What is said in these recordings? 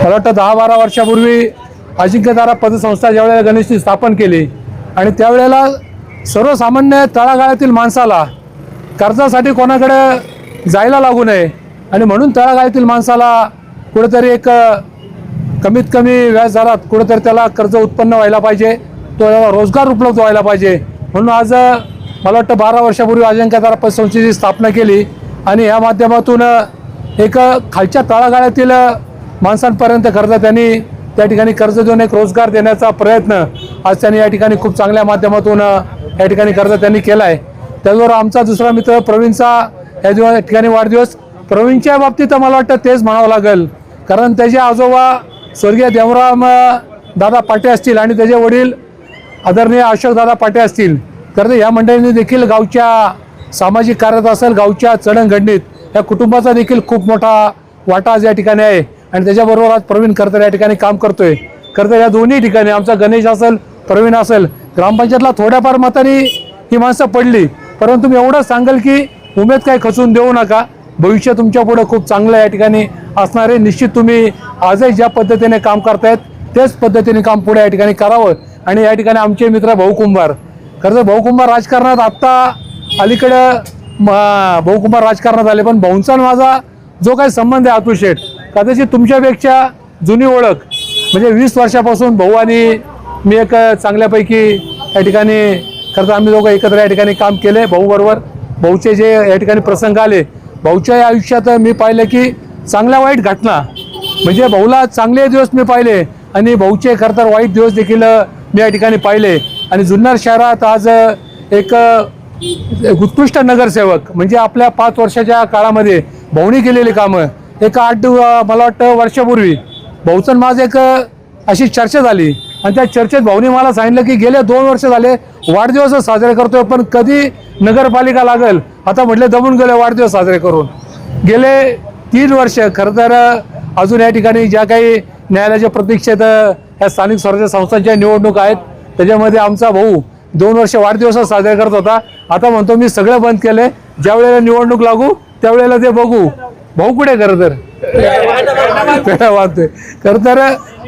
मला वाटतं दहा बारा वर्षापूर्वी अजिंक्यतारा पदसंस्था ज्यावेळेला गणेशची स्थापन केली आणि त्यावेळेला सर्वसामान्य तळागाळातील माणसाला कर्जासाठी कोणाकडे जायला लागू नये आणि म्हणून तळागाळातील माणसाला कुठेतरी एक कमीत कमी व्याज दरात कुठेतरी त्याला कर्ज उत्पन्न व्हायला पाहिजे तो त्याला रोजगार उपलब्ध व्हायला पाहिजे. म्हणून आज मला वाटतं बारा वर्षापूर्वी अजिंक्यतारा पतसंस्थेची स्थापना केली आणि या माध्यमातून एक खालच्या तळागाळातील माणसांपर्यंत कर्ज त्यांनी त्या ठिकाणी कर्ज देऊन एक रोजगार देण्याचा प्रयत्न आज त्यांनी या ठिकाणी खूप चांगल्या माध्यमातून या ठिकाणी कर्ज त्यांनी केला आहे त्याचबरोबर आमचा दुसरा मित्र प्रवीणचा या दिवस या ठिकाणी वाढदिवस. प्रवीणच्या बाबतीत मला वाटतं तेच म्हणावं लागेल. कारण त्याचे आजोबा स्वर्गीय देवराम दादा पाटे असतील आणि त्याचे वडील आदरणीय अशोक दादा पाटे असतील. तर या मंडळींनी देखील गावच्या सामाजिक कार्यात असेल गावच्या चढणघडणीत या कुटुंबाचा देखील खूप मोठा वाटा आज या ठिकाणी आहे. आणि त्याच्याबरोबर आज प्रवीण करतर या ठिकाणी काम करतोय. करतर या दोन्ही ठिकाणी आमचा गणेश असेल प्रवीण असेल ग्रामपंचायतला थोड्याफार मताने ही माणसं पडली परंतु मी एवढंच सांगेल की उमेद काही खचून देऊ नका. भविष्य तुमच्यापुढे खूप चांगलं या ठिकाणी असणार आहे. निश्चित तुम्ही आजही ज्या पद्धतीने काम करतायत तेच पद्धतीने काम पुढे या ठिकाणी करावं. आणि या ठिकाणी आमचे मित्र भाऊ कुंभार. खरं तर भाऊ कुंभार राजकारणात आत्ता अलीकडं भाऊ कुंभार राजकारणात आले पण भाऊंचा माझा जो काही संबंध आहे अतुल शेठ कदाचित तुमच्यापेक्षा जुनी ओळख म्हणजे वीस वर्षापासून भाऊ आणि मी एक चांगल्यापैकी या ठिकाणी खरं तर आम्ही दोघं एकत्र या ठिकाणी काम केले भाऊ बरोबर. भाऊचे जे या ठिकाणी प्रसंग आले भाऊच्या या आयुष्यात मी पाहिलं की चांगल्या वाईट घटना म्हणजे भाऊला चांगले दिवस मी पाहिले आणि भाऊचे खरं तर वाईट दिवस देखील मी या ठिकाणी पाहिले. आणि जुन्नर शहरात आज एक उत्कृष्ट नगरसेवक म्हणजे आपल्या पाच वर्षाच्या काळामध्ये भाऊनी केलेली कामं एक आठ मला वाटतं वर्षापूर्वी भाऊचं माझ एक अशी चर्चा झाली. आणि त्या चर्चेत भाऊनी मला सांगितलं की गेले दोन वर्ष झाले वाढदिवस साजरे करतोय पण कधी नगरपालिका लागेल आता म्हटले दमून गेले वाढदिवस साजरे करून. गेले तीन वर्ष खरं तर अजून या ठिकाणी ज्या काही न्यायालयाच्या प्रतीक्षेत ह्या स्थानिक स्वराज्य संस्थांच्या निवडणूक आहेत त्याच्यामध्ये आमचा भाऊ दोन वर्ष वाढदिवस साजरे करत होता. आता म्हणतो मी सगळं बंद केलंय ज्या वेळेला निवडणूक लागू त्यावेळेला ते बघू. भाऊ कुठे खरं तर? पेढा वाहतोय. खरं तर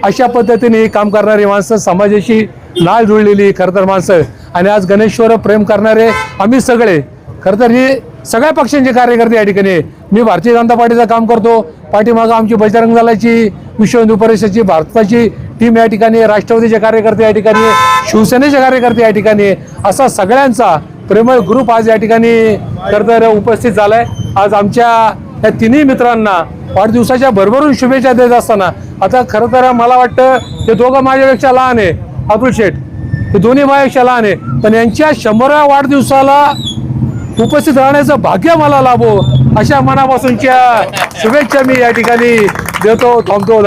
अशा पद्धतीने हे काम करणारी माणसं समाजाशी नाळ जुळलेली खरं तर माणसं. आणि आज गणेश्वर प्रेम करणारे आम्ही सगळे. खरं तर ही सगळ्या पक्षांचे कार्यकर्ते या ठिकाणी मी भारतीय जनता पार्टीचं काम करतो. पाठीमागं आमची बजरंग दलाची विश्व हिंदू भारताची टीम या ठिकाणी राष्ट्रवादीचे कार्यकर्ते या ठिकाणी शिवसेनेचे कार्यकर्ते या ठिकाणी असा सगळ्यांचा प्रेमळ ग्रुप आज या ठिकाणी खरं तर उपस्थित झालाय. आज आमच्या या तिन्ही मित्रांना वाढदिवसाच्या भरभरून शुभेच्छा देत असताना आता खरं तर मला वाटतं हे दोघं माझ्यापेक्षा लहान आहे. अतुल शेठ हे दोन्ही माझ्यापेक्षा लहान आहे. पण यांच्या शंभराव्या वाढदिवसाला उपस्थित राहण्याचं भाग्य मला लाभो अशा मनापासूनच्या शुभेच्छा मी या ठिकाणी देतो थांबतो.